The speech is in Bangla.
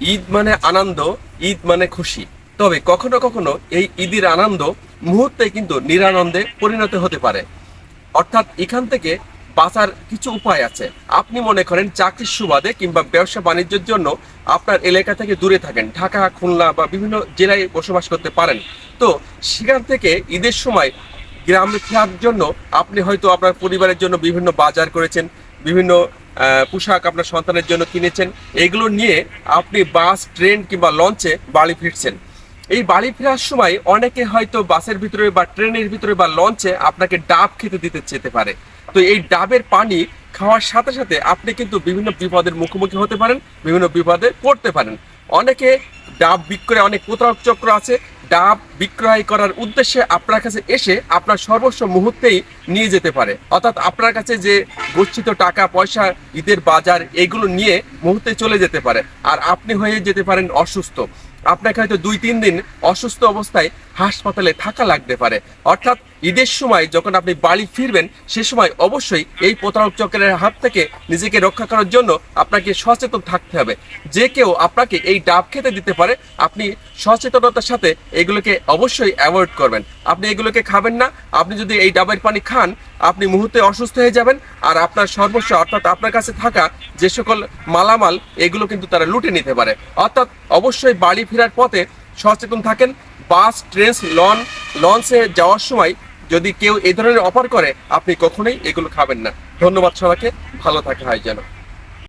ঈদ মানে আনন্দ, ঈদ মানে খুশি। তবে কখনো কখনো এই ঈদের আনন্দ মুহূর্তে কিন্তু নিরানন্দে পরিণত হতে পারে। অর্থাৎ এখান থেকে বাঁচার কিছু উপায় আছে। আপনি মনে করেন চাকরির সুবাদে কিংবা ব্যবসা বাণিজ্যের জন্য আপনার এলাকা থেকে দূরে থাকেন, ঢাকা, খুলনা বা বিভিন্ন জেলায় বসবাস করতে পারেন। তো সেখান থেকে ঈদের সময় গ্রামে ফেরার জন্য আপনি হয়তো আপনার পরিবারের জন্য বিভিন্ন বাজার করেছেন, বিভিন্ন পোশাক আপনার সন্তানের জন্য কিনেছেন। এগুলো নিয়ে আপনি বাস, ট্রেন কিংবা লঞ্চে বাড়ি ফিরছেন। এই বাড়ি ফেরার সময় অনেকে হয়তো বাসের ভিতরে বা ট্রেনের ভিতরে বা লঞ্চে আপনাকে ডাব খেতে দিতে যেতে পারে। তো এই ডাবের পানি খাওয়ার সাথে সাথে আপনি কিন্তু বিভিন্ন বিপদের মুখোমুখি হতে পারেন, বিভিন্ন বিপদে পড়তে পারেন। অনেকে ডাব বিক্রয় অনেক প্রতারক চক্র আছে ডাব বিক্রয় করার উদ্দেশ্যে আপনার কাছে এসে আপনার সর্বস্ব মুহূর্তেই নিয়ে যেতে পারে। অর্থাৎ আপনার কাছে যে গচ্ছিত টাকা, পয়সা, ঈদের বাজার, এগুলো নিয়ে মুহূর্তে চলে যেতে পারে। আর আপনি হয়ে যেতে পারেন অসুস্থ। আপনাকে হয়তো দুই, তিন দিন অসুস্থ অবস্থায় হাসপাতালে থাকা লাগতে পারে। অর্থাৎ ঈদের সময় যখন আপনি বাড়ি ফিরবেন, সে সময় অবশ্যই এই প্রতারক চক্রের হাত থেকে নিজেকে রক্ষা করার জন্য আপনাকে সচেতন থাকতে হবে। যে কেউ আপনাকে এই ডাব খেতে দিতে পারে, আপনি সচেতনতার সাথে এগুলোকে অবশ্যই অ্যাভয়েড করবেন। আপনি এগুলোকে খাবেন না। আপনি যদি এই ডাবের পানি খান আপনি মুহূর্তে অসুস্থ হয়ে যাবেন আর আপনার সর্বস্ব অর্থাৎ আপনার কাছে থাকা যে সকল মালামাল, এগুলো কিন্তু তারা লুটে নিতে পারে। অর্থাৎ অবশ্যই বাড়ি ফেরার পথে সচেতন থাকেন। বাস, ট্রেন, লন, লঞ্চে যাওয়ার সময় যদি কেউ এ ধরনের অফার করে, আপনি কখনোই এগুলো খাবেন না। ধন্যবাদ সবাইকে। ভালো থাকে হয় যেন।